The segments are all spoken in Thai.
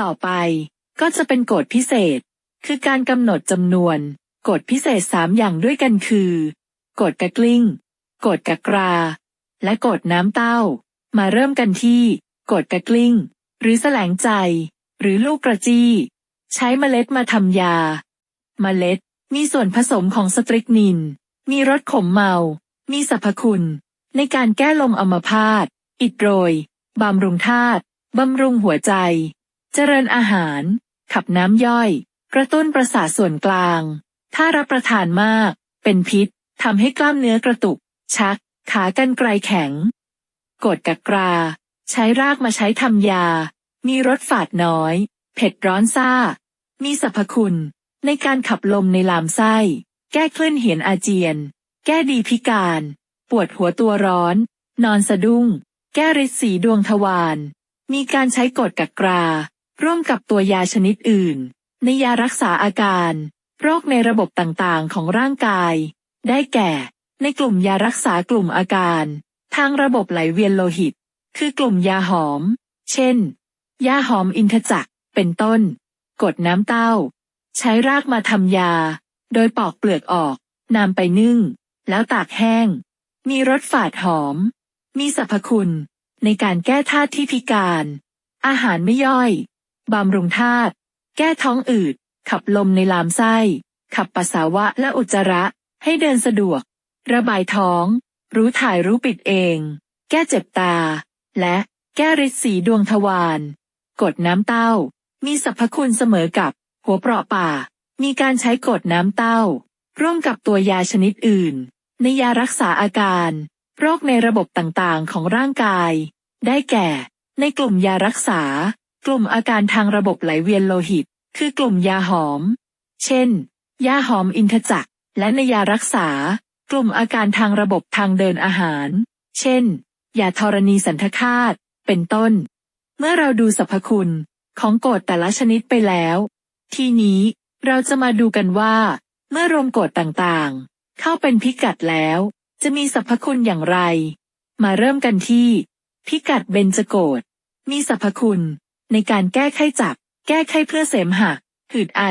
ต่อไป ก็จะเป็นกฎพิเศษ คือการกำหนดจำนวนกฎพิเศษสามอย่างด้วยกันคือกฎกระกลิ้งกฎกระกรา และกฎน้ำเต้า มาเริ่มกันที่กฎกระกลิ้ง หรือแสลงใจ หรือลูกกระจี้ ใช้เมล็ดมาทำยา เมล็ดมีส่วนผสมของสตริกนิน มีรสขมเมา มีสรรพคุณ ในการแก้ลมอัมพาต อิดโรย บำรุงธาตุ บำรุงหัวใจ เจริญอาหาร ขับน้ำย่อย กระตุ้นประสาทส่วนกลาง ถ้ารับประทานมาก เป็นพิษทำให้กล้ามเนื้อกระตุก ชัก ขากันไกลแข็ง กดกักกรา ใช้รากมาใช้ทำยา มีรสฝาดน้อย เผ็ดร้อนซ่า มีสรรพคุณ ในการขับลมในลำไส้ แก้คลื่นเหียนอาเจียน แก้ดีพิการ ปวดหัวตัวร้อน นอนสะดุ้ง แก้ริดสีดวงทวาร มีการใช้กดกักกรา ร่วมกับตัวยาชนิดอื่น ในยารักษาอาการ โรคในระบบต่างๆ ของร่างกาย ได้แก่ ในกลุ่มยารักษากลุ่มอาการ ทางระบบไหลเวียนโลหิต คือกลุ่มยาหอม เช่น ยาหอมอินทจักรเป็นต้น กดน้ำเต้า ใช้รากมาทำยา โดยปอกเปลือกออกนำไปนึ่ง แล้วตากแห้ง มีรสฝาดหอม มีสรรพคุณ ในการแก้ธาตุที่พิการ อาหารไม่ย่อย บำรุงธาตุ แก้ท้องอืด ขับลมในลำไส้ ขับปัสสาวะและอุจจาระ ให้เดินสะดวก ระบายท้อง รู้ถ่ายรู้ปิดเอง แก้เจ็บตา และแก้ริดสีดวงทวาร กดน้ำเต้า มีสรรพคุณเสมอกับ หัวเปราะป่า มีการใช้กดน้ำเต้า ร่วมกับตัวยาชนิดอื่น ในยารักษาอาการ โรคในระบบต่างๆของร่างกาย ได้แก่ ในกลุ่มยารักษา กลุ่มอาการทางระบบไหลเวียนโลหิต คือกลุ่มยาหอม เช่น ยาหอมอินทจักรและในยารักษา กลุ่มอาการทางระบบทางเดินอาหาร เช่น ยาธรณีสันทคาต เป็นต้น เมื่อเราดูสรรพคุณของกรดแต่ละชนิดไปแล้ว ทีนี้เราจะมาดูกันว่า เมื่อรวมกรดต่างๆ เข้าเป็นพิกัดแล้ว จะมีสรรพคุณอย่างไร มาเริ่มกันที่ พิกัดเบญจโกฏมีสรรพคุณ ในการแก้ไข้จับ แก้ไข้เพื่อเสมหะ หืดไอ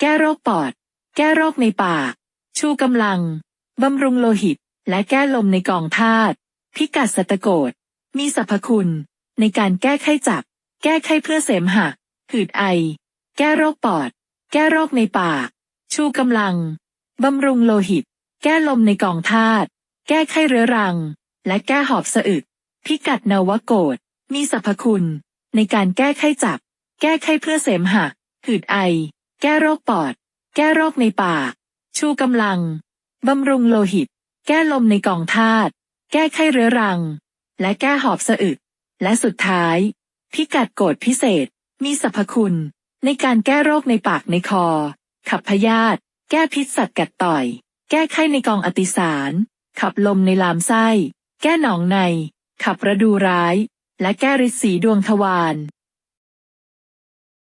แก้โรคปอด แก้โรคในปาก ชูกำลัง บำรุงโลหิต และแก้ลมในกองธาตุ พิกัดสัตโกฏมีสรรพคุณ ในการแก้ไข้จับ แก้ไข้เพื่อเสมหะ หืดไอ แก้โรคปอด แก้โรคในปาก ชูกำลัง บำรุงโลหิต แก้ลมในกองธาตุ แก้ไข้เรื้อรัง และแก้หอบสะอึก พิกัดนวโกฏมีสรรพคุณ ในการแก้ไข้จับ แก้ไข้เพื่อเสมหะ หืดไอ แก้โรคปอด แก้โรคในปาก ชูกำลัง บำรุงโลหิต แก้ลมในกองธาตุ แก้ไข้เรื้อรัง และแก้หอบสะอึก และสุดท้าย พิกัดโกฏพิเศษ มีสรรพคุณ ในการแก้โรคในปากในคอ ขับพยาธิ แก้พิษสัตว์กัดต่อย แก้ไข้ในกองอติสาร ขับลมในลำไส้ แก้หนองใน ขับระดูร้าย และแก้ริดสีดวงทวาร